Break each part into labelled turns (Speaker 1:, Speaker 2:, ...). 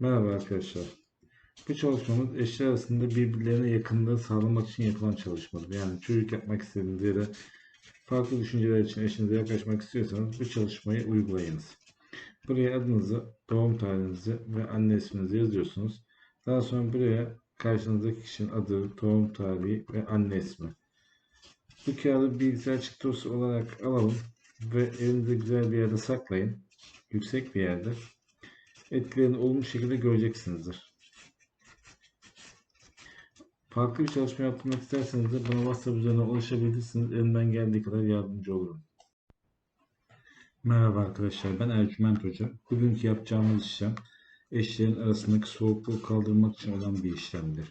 Speaker 1: Merhaba arkadaşlar. Bu çalışmamız eşler arasında birbirlerine yakınlığı sağlamak için yapılan çalışmadır. Yani çocuk yapmak istediğiniz ya farklı düşünceler için eşinize yaklaşmak istiyorsanız bu çalışmayı uygulayınız. Buraya adınızı, doğum tarihinizi ve anne isminizi yazıyorsunuz. Daha sonra buraya karşınızdaki kişinin adı, doğum tarihi ve anne ismi. Bu kağıdı bilgisayar çıktısı olarak alalım ve elinizde güzel bir yerde saklayın. Yüksek bir yerde etkilerini olumlu şekilde göreceksinizdir. Farklı bir çalışma yaptırmak isterseniz de bana WhatsApp üzerinden ulaşabilirsiniz. Elimden geldiği kadar yardımcı olurum. Merhaba arkadaşlar, ben Ercüment Hoca. Bugünkü yapacağımız işlem eşlerin arasındaki soğukluğu kaldırmak için olan bir işlemdir.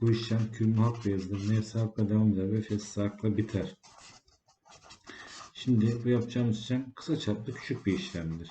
Speaker 1: Bu işlem kümme hakla yazılır, nefsi hakla devam eder ve fesli hakla biter. Şimdi bu yapacağımız işlem kısa çaplı küçük bir işlemdir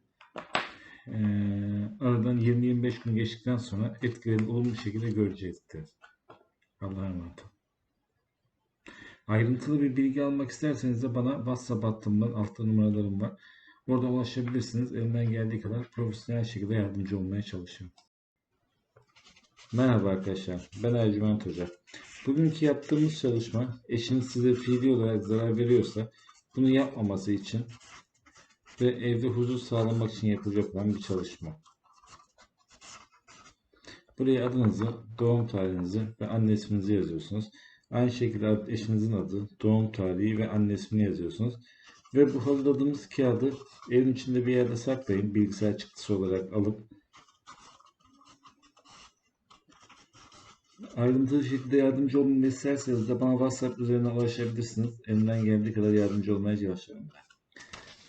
Speaker 1: Ee, aradan 20-25 gün geçtikten sonra etkilerini olumlu şekilde görecektir. Allah'a emanet. Ayrıntılı bir bilgi almak isterseniz de bana WhatsApp hattımdan altta numaralarım var. Orada ulaşabilirsiniz. Elimden geldiği kadar profesyonel şekilde yardımcı olmaya çalışıyorum. Merhaba arkadaşlar. Ben Ercüment Hoca. Bugünkü yaptığımız çalışma eşiniz size fiili olarak zarar veriyorsa bunu yapmaması için ve evde huzur sağlamak için yapılacak olan bir çalışma. Buraya adınızı, doğum tarihinizi ve anne isminizi yazıyorsunuz. Aynı şekilde eşinizin adı, doğum tarihi ve anne ismini yazıyorsunuz. Ve bu hazırladığımız kağıdı evin içinde bir yerde saklayın. Bilgisayar çıktısı olarak alıp ayrıntılı şekilde yardımcı olmamı isterseniz de bana WhatsApp üzerinden ulaşabilirsiniz. Elimden geldiği kadar yardımcı olmaya çalışıyorum ben.